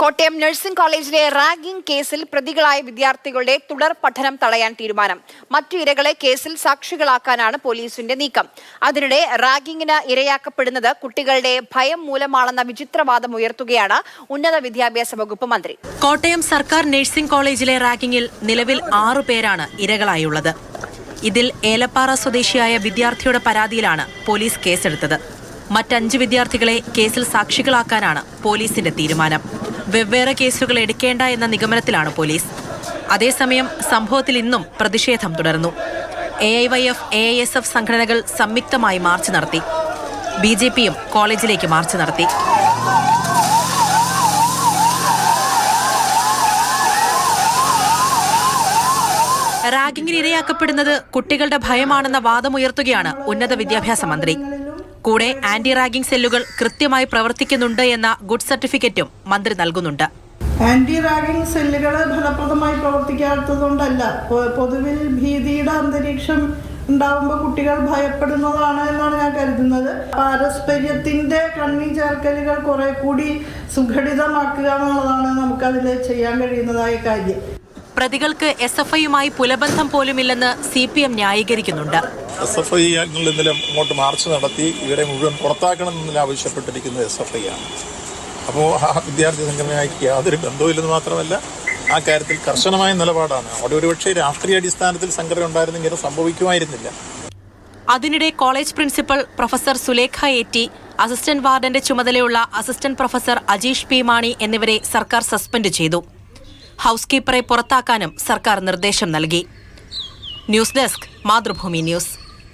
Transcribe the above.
Kottayam nursing കോളേജിലെ ragging കേസിൽ പ്രതികളായ വിദ്യാർത്ഥികളുടെ തുടർ പഠനം തടയാൻ തീരുമാനം. മറ്റു ഇരകളെ കേസിൽ സാക്ഷികളാക്കാനാണ് പോലീസിന്റെ നീക്കം. അതിനിടെ റാഗിങ്ങിന് ഇരയാക്കപ്പെടുന്നത് കുട്ടികളുടെ ഭയം മൂലമാണെന്ന വിചിത്രവാദം ഉയർത്തുകയാണ് ഉന്നത വിദ്യാഭ്യാസ വകുപ്പ് മന്ത്രി. കോട്ടയം സർക്കാർ നഴ്സിംഗ് കോളേജിലെ റാഗിംഗിൽ നിലവിൽ ആറു പേരാണ് ഇരകളായുള്ളത്. ഇതിൽ ഏലപ്പാറ സ്വദേശിയായ വിദ്യാർത്ഥിയുടെ പരാതിയിലാണ് പോലീസ് കേസെടുത്തത്. മറ്റഞ്ച് വിദ്യാർത്ഥികളെ കേസിൽ സാക്ഷികളാക്കാനാണ് പോലീസിന്റെ തീരുമാനം. വെവ്വേറെ കേസുകൾ എടുക്കേണ്ട എന്ന നിഗമനത്തിലാണ് പോലീസ്. അതേസമയം സംഭവത്തിൽ ഇന്നും പ്രതിഷേധം തുടർന്നു. A I Y F A I S F സംഘടനകൾ സംയുക്തമായി മാർച്ച് നടത്തി. ബി ജെ പിയും കോളേജിലേക്ക് മാർച്ച് നടത്തി. റാഗിങ്ങിന് ഇരയാക്കപ്പെടുന്നത് കുട്ടികളുടെ ഭയമാണെന്ന വാദമുയർത്തുകയാണ് ഉന്നത വിദ്യാഭ്യാസ മന്ത്രി. കൂടെ ആന്റി റാഗിംഗ് സെല്ലുകൾ കൃത്യമായി പ്രവർത്തിക്കുന്നുണ്ട് എന്ന ഗുഡ് സർട്ടിഫിക്കറ്റും മന്ത്രി നൽകുന്നുണ്ട്. ആന്റി റാഗിംഗ് സെല്ലുകൾ ഫലപ്രദമായി പ്രവർത്തിക്കാത്തതുകൊണ്ടല്ല. പൊതുവിൽ ഭീതിയുടെ അന്തരീക്ഷം ഉണ്ടാവുമ്പോൾ കുട്ടികൾ ഭയപ്പെടുന്നതാണ് എന്നാണ് ഞാൻ കരുതുന്നത്. പാരസ്പര്യത്തിന്റെ കണ്ണി ചേർക്കലുകൾ കുറെ കൂടി സുഘടിതമാക്കുക എന്നുള്ളതാണ് നമുക്കതിൽ ചെയ്യാൻ കഴിയുന്നതായ കാര്യം. പ്രതികൾക്ക് എസ് എഫ് ഐയുമായി പുലബന്ധം പോലുമില്ലെന്ന് സി പി എം ന്യായീകരിക്കുന്നുണ്ട്. എസ് എഫ് ഐ അംഗങ്ങൾ ഇന്നലെ ഇങ്ങോട്ട് മാർച്ച് നടത്തി ഇവരെ മുഴുവൻ പുറത്താക്കണം എന്നതിൽ ആവശ്യപ്പെട്ടിരിക്കുന്നത് എസ് എഫ് ഐ ആണ്. അപ്പോൾ ആ വിദ്യാർത്ഥി സംഘടനയ്ക്ക് യാതൊരു ബന്ധവുമില്ലെന്ന് മാത്രമല്ല ആ കാര്യത്തിൽ കർശനമായ നിലപാടാണ്. അവിടെ ഒരുപക്ഷെ രാഷ്ട്രീയ അടിസ്ഥാനത്തിൽ സംഘടന ഉണ്ടായിരുന്നെങ്കിൽ അത് സംഭവിക്കുമായിരുന്നില്ല. അതിനിടെ college principal professor Sulekha E T assistant വാർഡന്റെ ചുമതലയുള്ള assistant professor Ajeesh P Mani എന്നിവരെ സർക്കാർ സസ്പെൻഡ് ചെയ്തു. ഹൗസ് കീപ്പറെ പുറത്താക്കാനും സർക്കാർ നിർദ്ദേശം നൽകി. News desk Mathrubhumi news.